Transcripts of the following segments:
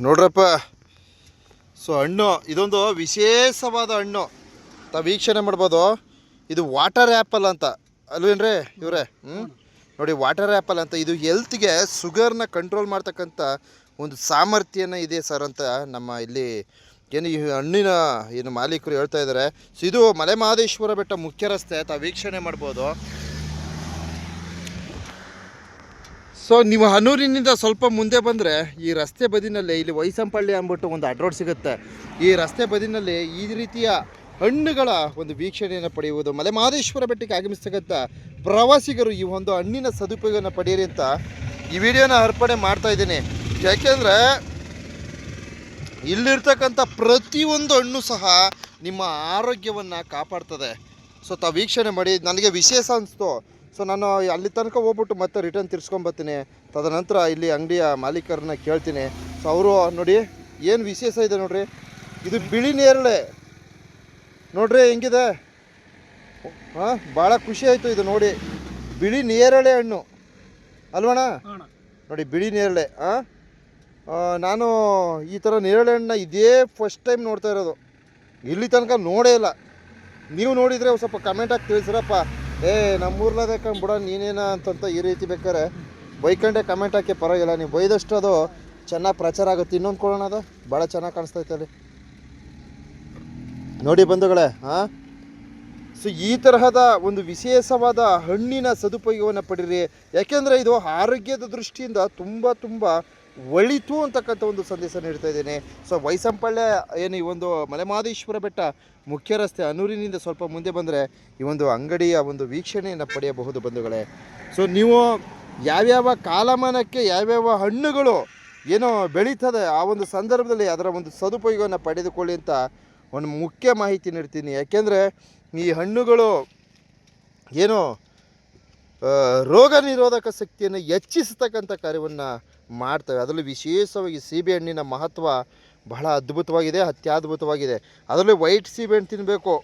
ನೋಡ್ರಪ್ಪ. ಸೊ, ಹಣ್ಣು, ಇದೊಂದು ವಿಶೇಷವಾದ ಹಣ್ಣು. ತಾವು ವೀಕ್ಷಣೆ ಮಾಡ್ಬೋದು. ಇದು ವಾಟರ್ ಆ್ಯಪಲ್ ಅಂತ. ಅಲ್ವೇನ್ರಿ ಇವರೇ? ಹ್ಞೂ ನೋಡಿ, ವಾಟರ್ ಆ್ಯಪಲ್ ಅಂತ. ಇದು ಹೆಲ್ತ್ಗೆ ಶುಗರ್ನ ಕಂಟ್ರೋಲ್ ಮಾಡ್ತಕ್ಕಂಥ ಒಂದು ಸಾಮರ್ಥ್ಯನ ಇದೆ ಸರ್ ಅಂತ ನಮ್ಮ ಇಲ್ಲಿ ಏನು ಈ ಹಣ್ಣಿನ ಏನು ಮಾಲೀಕರು ಹೇಳ್ತಾ ಇದ್ದಾರೆ. ಸೊ, ಇದು ಮಲೆ ಮಹದೇಶ್ವರ ಬೆಟ್ಟ ಮುಖ್ಯ ರಸ್ತೆ. ತಾವು ವೀಕ್ಷಣೆ ಮಾಡ್ಬೋದು. ಸೊ ನೀವು ಹನೂರಿನಿಂದ ಸ್ವಲ್ಪ ಮುಂದೆ ಬಂದರೆ ಈ ರಸ್ತೆ ಬದಿನಲ್ಲಿ ಇಲ್ಲಿ ವೈಸಂಪಳ್ಳಿ ಅಂದ್ಬಿಟ್ಟು ಒಂದು ಅಡ್ರೋಡ್ ಸಿಗುತ್ತೆ. ಈ ರಸ್ತೆ ಬದಿನಲ್ಲಿ ಈ ರೀತಿಯ ಹಣ್ಣುಗಳ ಒಂದು ವೀಕ್ಷಣೆಯನ್ನು ಪಡೆಯುವುದು. ಮಲೆ ಮಹದೇಶ್ವರ ಬೆಟ್ಟಕ್ಕೆ ಆಗಮಿಸ್ತಕ್ಕಂಥ ಪ್ರವಾಸಿಗರು ಈ ಒಂದು ಹಣ್ಣಿನ ಸದುಪಯೋಗವನ್ನು ಪಡೆಯಿರಿ ಅಂತ ಈ ವಿಡಿಯೋನ ಅರ್ಪಣೆ ಮಾಡ್ತಾ ಇದ್ದೀನಿ. ಯಾಕೆಂದರೆ ಇಲ್ಲಿರ್ತಕ್ಕಂಥ ಪ್ರತಿಯೊಂದು ಹಣ್ಣು ಸಹ ನಿಮ್ಮ ಆರೋಗ್ಯವನ್ನು ಕಾಪಾಡ್ತದೆ. ಸೊ ತಾವು ವೀಕ್ಷಣೆ ಮಾಡಿ, ನನಗೆ ವಿಶೇಷ ಅನಿಸ್ತು ಸೊ ನಾನು ಅಲ್ಲಿ ತನಕ ಹೋಗ್ಬಿಟ್ಟು ಮತ್ತೆ ರಿಟರ್ನ್ ತಿರ್ಸ್ಕೊಂಬರ್ತೀನಿ ತದನಂತರ ಇಲ್ಲಿ ಅಂಗಡಿಯ ಮಾಲೀಕರನ್ನ ಕೇಳ್ತೀನಿ. ಸೊ ಅವರು ನೋಡಿ ಏನು ವಿಶೇಷ ಇದೆ ನೋಡ್ರಿ? ಇದು ಬಿಳಿ ನೇರಳೆ. ನೋಡ್ರಿ ಹೆಂಗಿದೆ? ಹಾಂ ಭಾಳ ಖುಷಿ ಆಯಿತು ಇದು ನೋಡಿ. ಬಿಳಿ ನೇರಳೆ ಹಣ್ಣು. ಅಲ್ವಣ್ಣ? ನೋಡಿ ಬಿಳಿ ನೇರಳೆ ಹಾಂ ನಾನು ಈ ಥರ ನೇರಳೆ ಹಣ್ಣನ್ನ ಇದೇ ಫಸ್ಟ್ ಟೈಮ್ ನೋಡ್ತಾ ಇರೋದು. ಇಲ್ಲಿ ತನಕ ನೋಡೇ ಇಲ್ಲ. ನೀವು ನೋಡಿದರೆ ಸ್ವಲ್ಪ ಕಮೆಂಟ್ ಹಾಕಿ ತಿಳಿಸ್ರಪ್ಪ. ಏ, ನಮ್ಮೂರ್ಲದ ಬಿಡ ನೀನೇನ ಅಂತಂತ ಈ ರೀತಿ ಬೇಕಾರೆ ಬೈಕಂಡೆ ಕಮೆಂಟ್ ಹಾಕಿ, ಪರವಾಗಿಲ್ಲ, ನೀವು ಬೈದಷ್ಟು ಅದು ಚೆನ್ನಾಗಿ ಪ್ರಚಾರ ಆಗುತ್ತೆ. ಇನ್ನೊಂದು ಕೊಡೋಣ ಅದು? ಭಾಳ ಚೆನ್ನಾಗಿ ಕಾಣಿಸ್ತೈತೆ ಅಲ್ಲಿ. ನೋಡಿ ಬಂಧುಗಳೇ ಹಾಂ ಸೊ ಈ ತರಹದ ಒಂದು ವಿಶೇಷವಾದ ಹಣ್ಣಿನ ಸದುಪಯೋಗವನ್ನು ಪಡೀರಿ. ಯಾಕೆಂದರೆ ಇದು ಆರೋಗ್ಯದ ದೃಷ್ಟಿಯಿಂದ ತುಂಬ ತುಂಬ ಒಳಿತು ಅಂತಕ್ಕಂಥ ಒಂದು ಸಂದೇಶ ನೀಡ್ತಾ ಇದ್ದೇನೆ. ಸೊ ವೈಸಂಪಳ್ಳೆ ಏನು ಈ ಒಂದು ಮಲೆಮಹದೇಶ್ವರ ಬೆಟ್ಟ ಮುಖ್ಯ ರಸ್ತೆ ಅನೂರಿನಿಂದ ಸ್ವಲ್ಪ ಮುಂದೆ ಬಂದರೆ ಈ ಒಂದು ಅಂಗಡಿಯ ಒಂದು ವೀಕ್ಷಣೆಯನ್ನು ಪಡೆಯಬಹುದು ಬಂಧುಗಳೇ. ಸೊ ನೀವು ಯಾವ್ಯಾವ ಕಾಲಮಾನಕ್ಕೆ ಯಾವ್ಯಾವ ಹಣ್ಣುಗಳು ಏನೋ ಬೆಳೀತದೆ ಆ ಒಂದು ಸಂದರ್ಭದಲ್ಲಿ ಅದರ ಒಂದು ಸದುಪಯೋಗವನ್ನು ಪಡೆದುಕೊಳ್ಳಿ ಅಂತ ಒಂದು ಮುಖ್ಯ ಮಾಹಿತಿ ನೀಡ್ತೀನಿ. ಯಾಕೆಂದರೆ ಈ ಹಣ್ಣುಗಳು ಏನು ರೋಗ ನಿರೋಧಕ ಶಕ್ತಿಯನ್ನು ಹೆಚ್ಚಿಸತಕ್ಕಂಥ ಕಾರ್ಯವನ್ನು ಮಾಡ್ತವೆ. ಅದರಲ್ಲಿ ವಿಶೇಷವಾಗಿ ಸೀಬೆಹಣ್ಣಿನ ಮಹತ್ವ ಬಹಳ ಅದ್ಭುತವಾಗಿದೆ, ಅತ್ಯದ್ಭುತವಾಗಿದೆ. ಅದರಲ್ಲಿ ವೈಟ್ ಸೀಬೆಹಣ್ಣು ತಿನ್ನಬೇಕು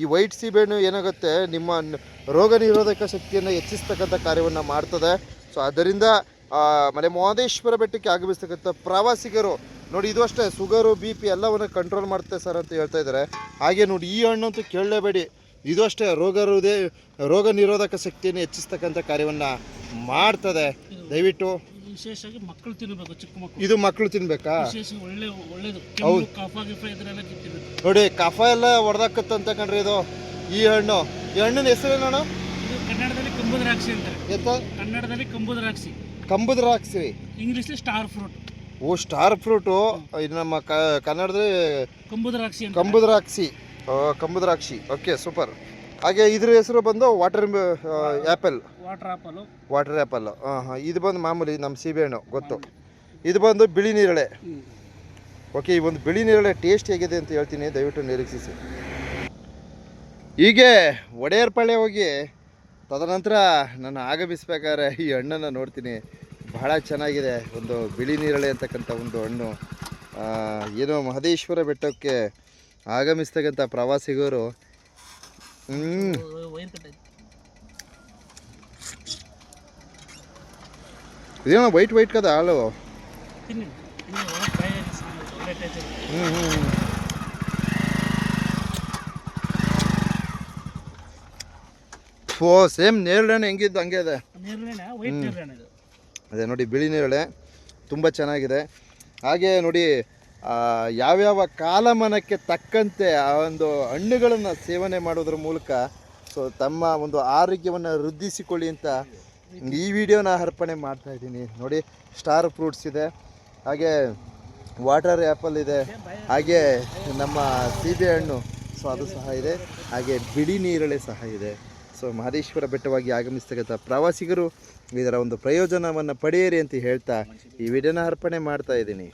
ಈ ವೈಟ್ ಸೀಬೆಹಣ್ಣು ಏನಾಗುತ್ತೆ? ನಿಮ್ಮ ರೋಗ ನಿರೋಧಕ ಶಕ್ತಿಯನ್ನು ಹೆಚ್ಚಿಸ್ತಕ್ಕಂಥ ಕಾರ್ಯವನ್ನು ಮಾಡ್ತದೆ. ಸೊ ಅದರಿಂದ ಮಲೆ ಮಹದೇಶ್ವರ ಬೆಟ್ಟಕ್ಕೆ ಆಗಮಿಸ್ತಕ್ಕಂಥ ಪ್ರವಾಸಿಗರು, ನೋಡಿ ಇದು ಅಷ್ಟೇ ಶುಗರು ಬಿ ಪಿ ಎಲ್ಲವನ್ನು ಕಂಟ್ರೋಲ್ ಮಾಡುತ್ತೆ ಸರ್ ಅಂತ ಹೇಳ್ತಾ ಇದ್ದಾರೆ. ಹಾಗೆ ನೋಡಿ, ಈ ಹಣ್ಣು ಅಂತೂ ಕೇಳಲೇಬೇಡಿ. ಇದು ಅಷ್ಟೇ, ರೋಗ ರೋಗ ನಿರೋಧಕ ಶಕ್ತಿಯನ್ನು ಹೆಚ್ಚಿಸ್ತಕ್ಕಂಥ ಕಾರ್ಯವನ್ನು ಮಾಡ್ತದೆ. ದಯವಿಟ್ಟು ವಿಶೇಷವಾಗಿ ಮಕ್ಕಳು ತಿನ್ನಬೇಕು ಚಿಕ್ಕ ಮಕ್ಕಳು. ಇದು ಮಕ್ಕಳು ತಿನ್ಬೇಕಾ? ಒಳ್ಳೆ ಒಳ್ಳೇದು. ಹೌದು. ಕಫ ಗಿಫ ಇದ್ರೆಲ್ಲ ನೋಡಿ ಕಫ ಎಲ್ಲ ಹೊಡೆದಾಕತ್ತಂತ ಕಣ್ರಿ ಇದು. ಈ ಹಣ್ಣು. ಈ ಹಣ್ಣಿನ ಹೆಸರೇನಣ್ಣ ಇದು ಕನ್ನಡದಲ್ಲಿ ಕಂಬು ದ್ರಾಕ್ಷಿ ಅಂತಾರೆ. ಎತ್ತ ಕನ್ನಡದಲ್ಲಿ ಕಂಬು ದ್ರಾಕ್ಷಿ ಕಂಬದ ರಾಕ್ಷಿ. ಇಂಗ್ಲೀಷಲ್ಲಿ star fruit. Oh star fruit. ಇದು ನಮ್ಮ ಕ ಕನ್ನಡದಲ್ಲಿ ಕಂಬು ದ್ರಾಕ್ಷಿ ಅಂತ ಕಂಬದ ರಾಕ್ಷಿ. ಕಂಬದ ರಾಕ್ಷಿ. Okay super. ಹಾಗೆ ಇದ್ರ ಹೆಸರು ಬಂದು water apple water apple water apple ಹಾಂ ಇದು ಬಂದು ಮಾಮೂಲಿ ನಮ್ಮ ಸೀಬೆಹಣ್ಣು ಗೊತ್ತು. ಇದು ಬಂದು ಬಿಳಿ ನೀರಳೆ. ಓಕೆ ಈ ಒಂದು ಬಿಳಿ ನೀರಳೆ ಟೇಸ್ಟ್ ಹೇಗಿದೆ ಅಂತ ಹೇಳ್ತೀನಿ ದಯವಿಟ್ಟು ನಿರೀಕ್ಷಿಸಿ. ಹೀಗೆ ಒಡೆಯರ್ಪಾಳ್ಯ ಹೋಗಿ ತದನಂತರ ನಾನು ಆಗಮಿಸ್ಬೇಕಾದ್ರೆ ಈ ಹಣ್ಣನ್ನು ನೋಡ್ತೀನಿ. ಬಹಳ ಚೆನ್ನಾಗಿದೆ ಒಂದು ಬಿಳಿ ನೀರಳೆ ಅಂತಕ್ಕಂಥ ಒಂದು ಹಣ್ಣು. ಏನೋ ಮಹದೇಶ್ವರ ಬೆಟ್ಟಕ್ಕೆ ಆಗಮಿಸ್ತಕ್ಕಂಥ ಪ್ರವಾಸಿಗರು ಹ್ಞೂ ವೈರ್ ಕಟ್ ಐತೆ ಇದೇನೋ ವೈಟ್ ವೈಟ್ ಕದ ಹಾಲು ತಿನ್ನಿ ತಿನ್ನಿ ಒಳ್ಳೆ ಫ್ರೈ ಆಗಿ ಚೆನ್ನಾಗಿದೆ. ಒಳ್ಳೆ ಟೇಸ್ಟ್ ಇದೆ ಹ್ಞೂ ಹ್ಞೂ ಓ ಸೇಮ್ ನೇರಳೆ ಹಣ್ಣು ಹೆಂಗಿದ್ದು ಹಂಗೆ ಇದೆ ನೇರಳೆ ವೈಟ್ ನೇರಳೆ ಇದು ಅದೇ ನೋಡಿ ಬಿಳಿ ನೇರಳೆ ತುಂಬ ಚೆನ್ನಾಗಿದೆ ಹಾಗೆ ನೋಡಿ ಆ, ಯಾವ್ಯಾವ ಕಾಲಮಾನಕ್ಕೆ ತಕ್ಕಂತೆ ಆ ಒಂದು ಹಣ್ಣುಗಳನ್ನು ಸೇವನೆ ಮಾಡೋದ್ರ ಮೂಲಕ ಸೊ ತಮ್ಮ ಒಂದು ಆರೋಗ್ಯವನ್ನು ವೃದ್ಧಿಸಿಕೊಳ್ಳಿ ಅಂತ ಈ ವಿಡಿಯೋನ ಅರ್ಪಣೆ ಮಾಡ್ತಾ ಇದ್ದೀನಿ. ನೋಡಿ ಸ್ಟಾರ್ ಫ್ರೂಟ್ಸ್ ಇದೆ, ಹಾಗೆ ವಾಟರ್ ಆ್ಯಪಲ್ ಇದೆ, ಹಾಗೆ ನಮ್ಮ ಸೀಬೆ ಹಣ್ಣು, ಸೊ ಅದು ಸಹ ಇದೆ, ಹಾಗೆ ಬಿಳಿ ನೀರಳೆ ಸಹ ಇದೆ. ಸೊ ಮಹದೇಶ್ವರ ಬೆಟ್ಟವಾಗಿ ಆಗಮಿಸ್ತಕ್ಕಂಥ ಪ್ರವಾಸಿಗರು ಇದರ ಒಂದು ಪ್ರಯೋಜನವನ್ನು ಪಡೆಯಿರಿ ಅಂತ ಹೇಳ್ತಾ ಈ ವಿಡಿಯೋನ ಅರ್ಪಣೆ ಮಾಡ್ತಾ ಇದ್ದೀನಿ.